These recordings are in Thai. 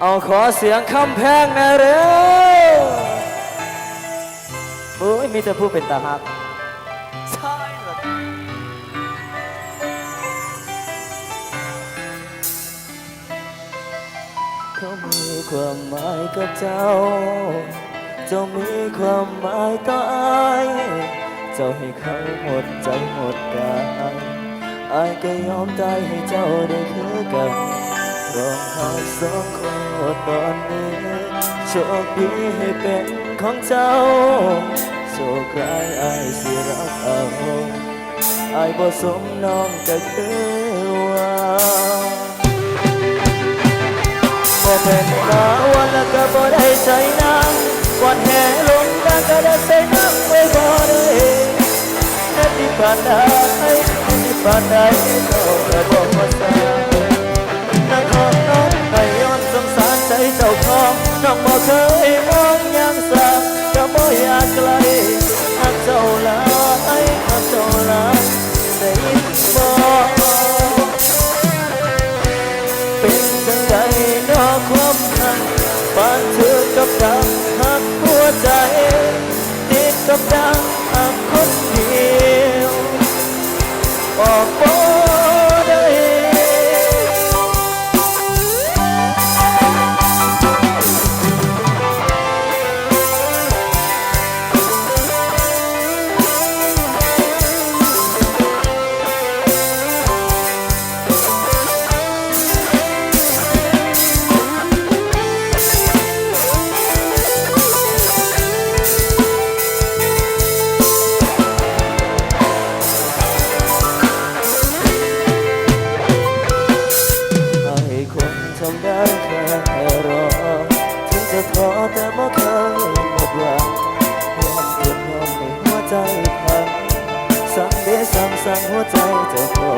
เอาขอเสียงคำแพงหนะเร็วโอ้ยมีแต่ผู้เป็นตาฮักใช่เหรอเขามีความหมายกับเจ้า เจ้ามีความหมายต่ออายเจ้าให้เขาหมดใจหมดกายอายก็ยอมตายให้เจ้าได้คือกัน รองไห้สองคนตอนนี้โชคดีให้เป็นของเจ้าโชคร้ายอายสิรักเอาอายบ่สมน้องก็คือว่าบ่เป็นมาวันและก็บ่ได้ใส่น้ำวันแห่ลงแล้วก็ได้ใส่น้ำไว้บ่ได้เฮ็ดที่ผ่านได้เฮ็ดที่ผ่านได้เจ้าก็บ่ว่าซา นักขอน้องให้ย้อนสงสารใจเจ้าของน้องบ่เคยมองยังซาก็บ่อยากไกลหักเจ้าหลายหักเจ้าหลายได้ยินบ่เป็นจังไดน้อความหักปานเธอ คนทำได้แค่รอ ถึงจะท้อแต่ไม่เคยหมดหวังยอมเกินยอมให้หัวใจพังสั่งเดสั่งสั่งหัวใจเจ้าขอ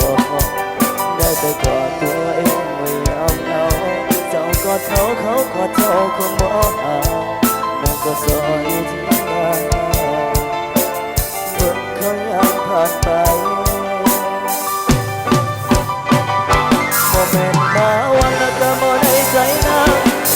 ได้แต่กอดตัวเองไม่ยอมเอาเจ้ากอดเขาเขากอดเจ้าคงบ่เอาน้องก็ซอยที่นั่นเมื่อเขายังผ่านไปบ่แม่นมาวันละก็บ่ได้น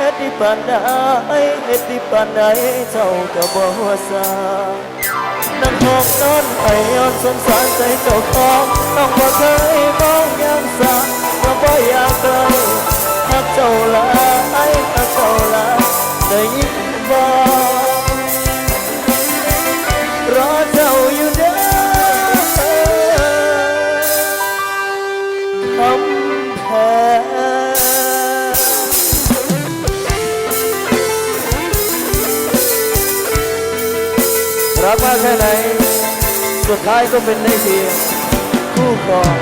ำไว้บ่ได้ช่วยกันน้ำหอมนอนให้ย้อนสงสารใจเจ้าของน้องบ่เคยมองยามสางก็บ่อยากไกลหักเจ้าหลายหักเจ้าหลายได้ยินบ่บ่านนั้นเอ็ดที่ปานใดเฮ็ดปานใดเจ้าก็บ่หัวซานั่งห้องนอนไอย้อนสงสารใจเจ้าของน้องบ่เคยมองยามสาบ่อยากไกลหักเจ้าหลาย รักมากแค่ไหน สุดท้ายก็เป็นได้เพียงคู่ครอง